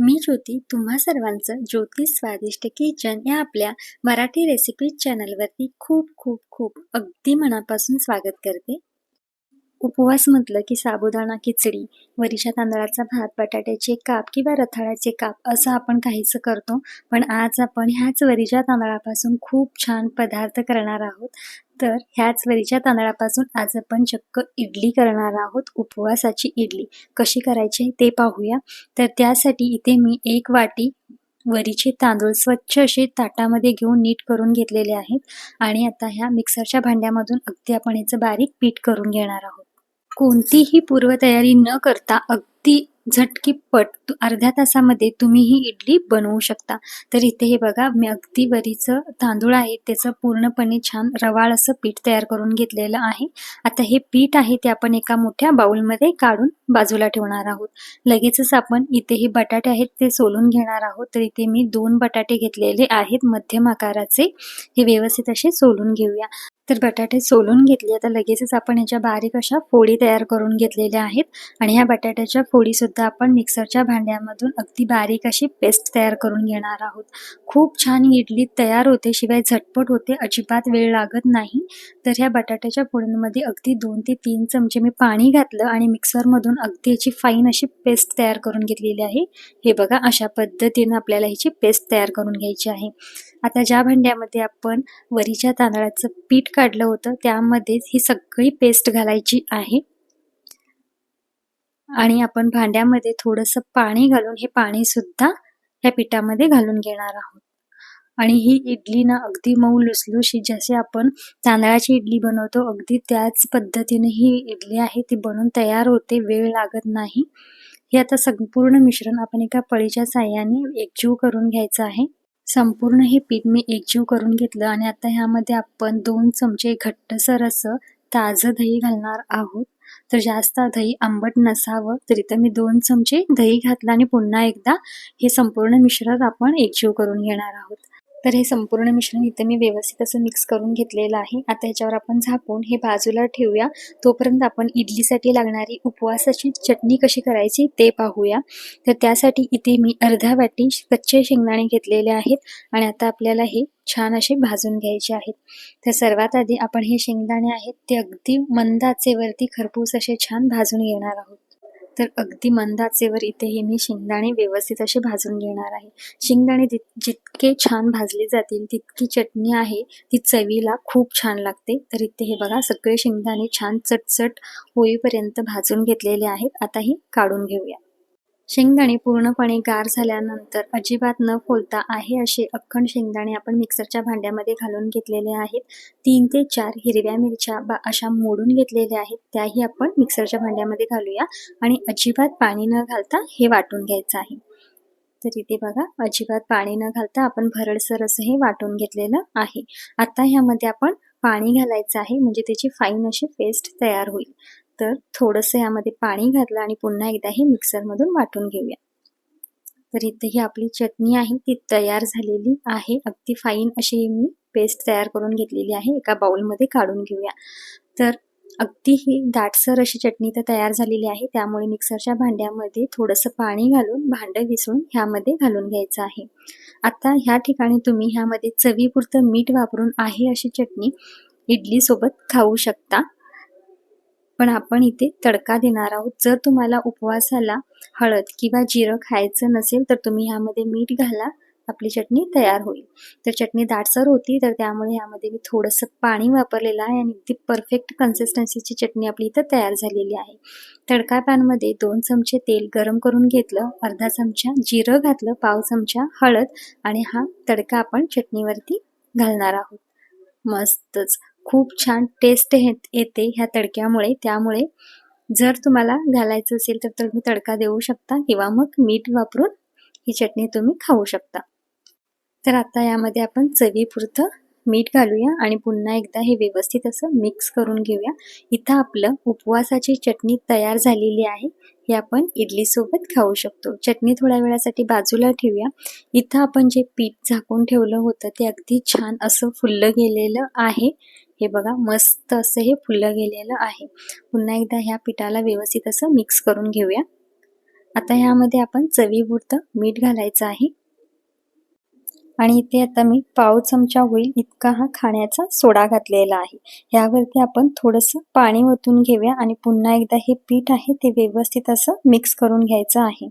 मी ज्योती तुम्हा सर्वांचं ज्योती स्वादिष्ट किचन या आपल्या मराठी रेसिपी चॅनलवरती खूप खूप खूप अगदी मनापासून स्वागत करते. उपवास म्हटलं की साबुदाणा खिचडी वरीच्या तांदळाचा भात बटाट्याचे काप किंवा रताळ्याचे काप असं आपण काहीच करतो. पण आज आपण ह्याच वरीच्या तांदळापासून खूप छान पदार्थ करणार आहोत. तर ह्याच वरीच्या तांदळापासून आज आपण चक्क इडली करणार आहोत उपवासाची इडली. कशी करायची ते पाहूया. तर त्यासाठी इथे मी एक वाटी वरीचे तांदूळ स्वच्छ असे ताटामध्ये घेऊन नीट करून घेतलेले आहेत. आणि आता ह्या मिक्सरच्या भांड्यामधून अगदी आपण याचं बारीक पीठ करून घेणार आहोत. कोणतीही पूर्वतयारी न करता अगदी झटकीपट अर्ध्या तासामध्ये तुम्ही ही इडली बनवू शकता. तर इथे हे बघा मी अगदी वरीचं तांदूळ आहे त्याचं पूर्णपणे छान रवाळ असं पीठ तयार करून घेतलेलं आहे. आता हे पीठ आहे ते आपण एका मोठ्या बाउलमध्ये काढून बाजूला ठेवणार आहोत. लगेचच आपण इथे हे बटाटे आहेत ते सोलून घेणार आहोत. तर इथे मी दोन बटाटे घेतलेले आहेत मध्यम आकाराचे. हे व्यवस्थित असे सोलून घेऊया. तर बटाटे सोलून घेतले. आता लगेचच आपण याच्या बारीक अशा फोडी तयार करून घेतलेल्या आहेत. आणि ह्या बटाट्याच्या फोडीसुद्धा आपण मिक्सरच्या भांड्यामधून अगदी बारीक अशी पेस्ट तयार करून घेणार आहोत. खूप छान इडली तयार होते शिवाय झटपट होते अजिबात वेळ लागत नाही. तर ह्या बटाट्याच्या फोडींमध्ये अगदी दोन ते तीन चमचे मी पाणी घातलं आणि मिक्सरमधून अगदी याची फाईन अशी पेस्ट तयार करून घेतलेली आहे. हे बघा अशा पद्धतीनं आपल्याला ह्याची पेस्ट तयार करून घ्यायची आहे. आता ज्या भांड्यामध्ये आपण वरीच्या तांदळाचं पीठ काढलं होतं त्यामध्येच ही सगळी पेस्ट घालायची आहे. आणि आपण भांड्यामध्ये थोडंसं पाणी घालून हे पाणी सुद्धा ह्या पिठामध्ये घालून घेणार आहोत. आणि ही इडली ना अगदी मऊ लुसलुशी जसे आपण तांदळाची इडली बनवतो अगदी त्याच पद्धतीने ही इडली आहे ती बनवून तयार होते वेळ लागत नाही. हे आता संपूर्ण मिश्रण आपण एका पळीच्या साह्याने एकजीव करून घ्यायचं आहे. संपूर्ण हे पीठ मी एकजीव करून घेतलं आणि आता ह्यामध्ये आपण दोन चमचे घट्टसर असं ताजं दही घालणार आहोत. तर जास्त दही आंबट नसावं तरी तर मी दोन चमचे दही घातलं आणि पुन्हा एकदा हे संपूर्ण मिश्रण आपण एकजीव करून घेणार आहोत. तर हे संपूर्ण मिश्रण इथे मी व्यवस्थित असं मिक्स करून घेतलेलं आहे. आता ह्याच्यावर आपण झाकून हे बाजूला ठेवूया. तोपर्यंत आपण इडलीसाठी लागणारी उपवासाची चटणी कशी करायची ते पाहूया. तर त्यासाठी इथे मी अर्ध्या वाटी कच्चे शेंगदाणे घेतलेले आहेत आणि आता आपल्याला हे छान असे भाजून घ्यायचे आहेत. तर सर्वात आधी आपण हे शेंगदाणे आहेत ते अगदी मंद आचेवरती खरपूस असे छान भाजून घेणार आहोत. तर अगदी मंद आचेवर इथे हे मी शेंगदाणे व्यवस्थित असे भाजून घेणार आहे. शेंगदाणे जितके छान भाजले जातील तितकी चटणी आहे ती चवीला खूप छान लागते. तर इथे हे बघा सगळे शेंगदाणे छान चटचट होईपर्यंत भाजून घेतलेले आहेत. आता ही काढून घेऊया. शेंगदाणे पूर्णपणे गार झाल्यानंतर अजिबात न फोलता आहे असे अख्खंड शेंगदाणे आपण मिक्सरच्या भांड्यामध्ये घालून घेतलेले आहेत. तीन ते चार हिरव्या मिरच्या बा अशा मोडून घेतलेल्या आहेत. त्याही आपण मिक्सरच्या भांड्यामध्ये घालूया आणि अजिबात पाणी न घालता हे वाटून घ्यायचं आहे. तर इथे बघा अजिबात पाणी न घालता आपण भरडसर असं हे वाटून घेतलेलं आहे. आता ह्यामध्ये आपण पाणी घालायचं आहे म्हणजे त्याची फाईन अशी पेस्ट तयार होईल. तर थोडंसं यामध्ये पाणी घातलं आणि पुन्हा एकदा हे मिक्सरमधून वाटून घेऊया. तर इथे ही आपली चटणी आहे ती तयार झालेली आहे. अगदी फाईन अशी मी पेस्ट तयार करून घेतलेली आहे. एका बाउलमध्ये काढून घेऊया. तर अगदी ही दाटसर अशी चटणी तर तयार झालेली आहे. त्यामुळे मिक्सरच्या भांड्यामध्ये थोडंसं पाणी घालून भांडं विसळून ह्यामध्ये घालून घ्यायचं आहे. आता ह्या ठिकाणी तुम्ही ह्यामध्ये चवीपुरतं मीठ वापरून आहे अशी चटणी. इडलीसोबत खाऊ शकता. पण आपण इथे तडका देणार आहोत. जर तुम्हाला उपवासाला हळद किंवा जिरं खायचं नसेल तर तुम्ही ह्यामध्ये मीठ घाला. आपली चटणी तयार होईल. तर चटणी दाटसर होती तर त्यामुळे यामध्ये मी थोडंसं पाणी वापरलेलं आहे आणि ती परफेक्ट कन्सिस्टन्सीची चटणी आपली इथं तयार झालेली आहे. तडका पॅनमध्ये दोन चमचे तेल गरम करून घेतलं अर्धा चमचा जिरं घातलं पाव चमचा हळद आणि हा तडका आपण चटणीवरती घालणार आहोत. मस्तच. खूप छान टेस्ट येते ह्या तडक्यामुळे. त्यामुळे जर तुम्हाला घालायचं असेल तर तुम्ही तडका देऊ शकता किंवा मग मीठ वापरून ही चटणी तुम्ही खाऊ शकता. तर आता यामध्ये आपण चवीपुरतं मीठ घालूया आणि पुन्हा एकदा हे व्यवस्थित असं मिक्स करून घेऊया. इथं आपलं उपवासाची चटणी तयार झालेली आहे. हे आपण इडलीसोबत खाऊ शकतो. चटणी थोड्या वेळासाठी बाजूला ठेवूया. इथं आपण जे पीठ झाकून ठेवलं होतं ते अगदी छान असं फुललं गेलेलं आहे. हे बघा मस्त असं हे फुललं गेलेलं आहे. पुन्हा एकदा ह्या पिठाला व्यवस्थित असं मिक्स करून घेऊया. आता ह्यामध्ये आपण चवीपुरतं मीठ घालायचं आहे. आणि इथे आता मी पाव चमचा होईल इतका हा खाण्याचा सोडा घातलेला आहे. यावरती आपण थोडंसं पाणी ओतून घेऊया आणि पुन्हा एकदा हे पीठ आहे ते व्यवस्थित असं मिक्स करून घ्यायचं आहे.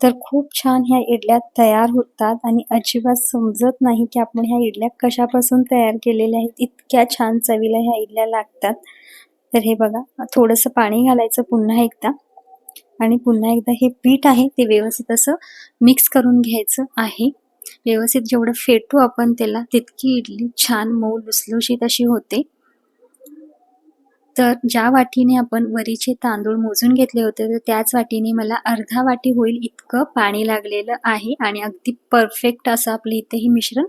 तर खूप छान ह्या इडल्या तयार होतात आणि अजिबात समजत नाही की आपण ह्या इडल्या कशापासून तयार केलेल्या आहेत. इतक्या छान चवीला ह्या इडल्या लागतात. तर हे बघा थोडंसं पाणी घालायचं पुन्हा एकदा. आणि पुन्हा एकदा हे पीठ आहे ते व्यवस्थित असं मिक्स करून घ्यायचं आहे. व्यवस्थित जेवढं फेटू आपण त्याला तितकी इडली छान मऊ लुसलुशीत अशी होते. तर ज्या वाटीने आपण वरीचे तांदूळ मोजून घेतले होते तर त्याच वाटीने मला अर्धा वाटी होईल इतकं पाणी लागलेलं आहे आणि अगदी परफेक्ट असं आपलं इथे हे मिश्रण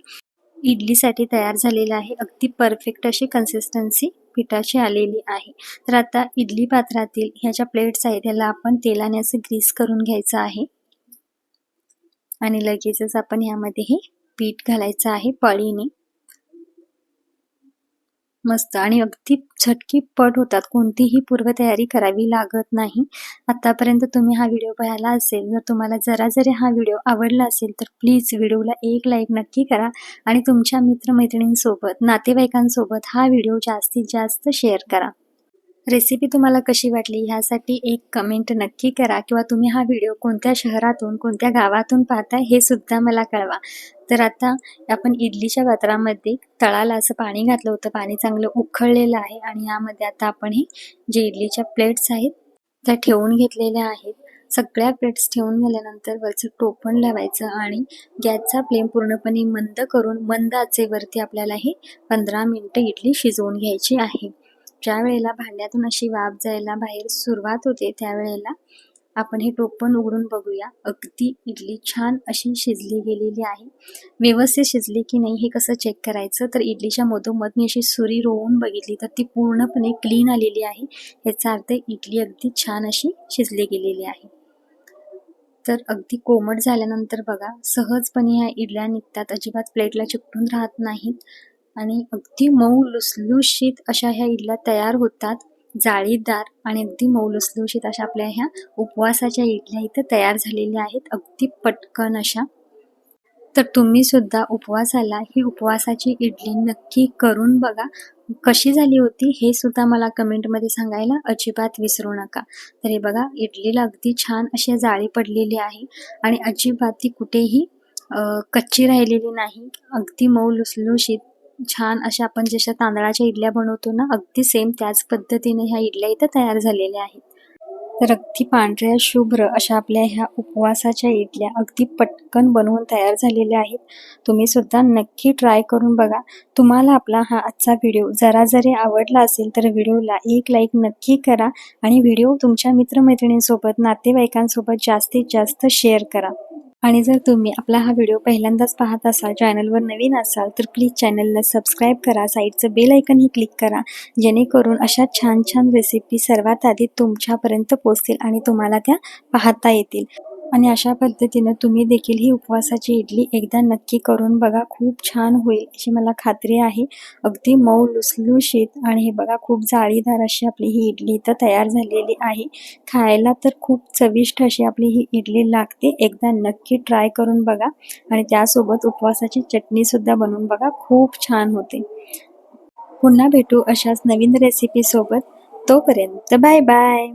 इडलीसाठी तयार झालेलं आहे. अगदी परफेक्ट अशी कन्सिस्टन्सी पिठाची आलेली आहे. तर आता इडली पात्रातील ह्या ज्या प्लेट्स आहेत त्याला आपण तेलाने असं ग्रीस करून घ्यायचं आहे. आणि लगेचच आपण ह्यामध्ये हे पीठ घालायचं आहे पळीने. मस्त आणि अगदी पट होतात. कोणतीही पूर्वतयारी करावी लागत नाही. आतापर्यंत तुम्ही हा व्हिडिओ पाहिला असेल जर तुम्हाला जरा जरी हा व्हिडिओ आवडला असेल तर प्लीज व्हिडिओला एक लाईक नक्की करा आणि तुमच्या मित्रमैत्रिणींसोबत नातेवाईकांसोबत हा व्हिडिओ जास्तीत जास्त शेअर करा. रेसिपी तुम्हाला कशी वाटली ह्यासाठी एक कमेंट नक्की करा किंवा तुम्ही हा व्हिडिओ कोणत्या शहरातून कोणत्या गावातून पाहताय हे सुद्धा मला कळवा. तर आता आपण इडलीच्या पात्रामध्ये तळाला असं पाणी घातलं होतं. पाणी चांगलं उखळलेलं आहे आणि यामध्ये आता आपण हे जे इडलीच्या प्लेट्स आहेत त्या ठेवून घेतलेल्या आहेत. सगळ्या प्लेट्स ठेवून झाल्यानंतर वरचं टोपण लावायचं आणि गॅसचा फ्लेम पूर्णपणे मंद करून मंद आचेवरती आपल्याला हे पंधरा मिनटं इडली शिजवून घ्यायची आहे. ज्या वेळेला भांड्यातून अशी वाफ जायला बाहेर सुरुवात होते त्यावेळेला आपण हे टोपण उघडून बघूया. अगदी इडली छान अशी शिजली गेलेली आहे. व्यवस्थित शिजली की नाही हे कसं चेक करायचं? तर इडलीच्या मधोमध मी अशी सुरी रोवून बघितली तर ती पूर्णपणे क्लीन आलेली आहे. याचा अर्थ इडली अगदी छान अशी शिजली गेलेली आहे. तर अगदी कोमट झाल्यानंतर बघा सहजपणे ह्या इडल्या निघतात. अजिबात प्लेटला चिकटून राहत नाहीत. आणि अगदी मऊ लुसलुशीत अशा ह्या इडल्या तयार होतात. जाळीदार आणि अगदी मऊ लुसलुशीत अशा आपल्या ह्या उपवासाच्या इडल्या इथं तयार झालेल्या आहेत. अगदी पटकन अशा. तर तुम्ही सुद्धा उपवासाला ही उपवासाची इडली नक्की करून बघा. कशी झाली होती हे सुद्धा मला कमेंटमध्ये सांगायला अजिबात विसरू नका. तर हे बघा इडलीला अगदी छान अशी जाळी पडलेली आहे आणि अजिबात ती कुठेही कच्ची राहिलेली नाही. अगदी मऊ लुसलुशीत छान अशा आपण जशा तांदळाच्या इडल्या बनवतो ना अगदी सेम त्याच पद्धतीने ह्या इडल्या इथं तयार झालेल्या आहेत. तर अगदी पांढऱ्या शुभ्र अशा आपल्या ह्या उपवासाच्या इडल्या अगदी पटकन बनवून तयार झालेल्या आहेत. तुम्ही सुद्धा नक्की ट्राय करून बघा. तुम्हाला आपला हा आजचा व्हिडिओ जरा जरी आवडला असेल तर व्हिडिओला एक लाईक नक्की करा आणि व्हिडिओ तुमच्या मित्रमैत्रिणींसोबत नातेवाईकांसोबत जास्तीत जास्त शेअर करा. आणि जर तुम्ही आपला हा व्हिडिओ पहिल्यांदाच पाहत असाल चॅनलवर नवीन असाल तर प्लीज चॅनलला सबस्क्राईब करा साईडचं बेल ऐकनही क्लिक करा जेणेकरून अशा छान छान रेसिपी सर्वात आधी तुमच्यापर्यंत पोचतील आणि तुम्हाला त्या पाहता येतील. आणि अशा पद्धतीनं तुम्ही देखील ही उपवासाची इडली एकदा नक्की करून बघा. खूप छान होईल अशी मला खात्री आहे. अगदी मऊ लुसलुशीत आणि हे बघा खूप जाळीदार अशी आपली ही इडली इथं तयार झालेली आहे. खायला तर खूप चविष्ट अशी आपली ही इडली लागते. एकदा नक्की ट्राय करून बघा आणि त्यासोबत उपवासाची चटणीसुद्धा बनवून बघा. खूप छान होते. पुन्हा भेटू अशाच नवीन रेसिपीसोबत तोपर्यंत बाय बाय.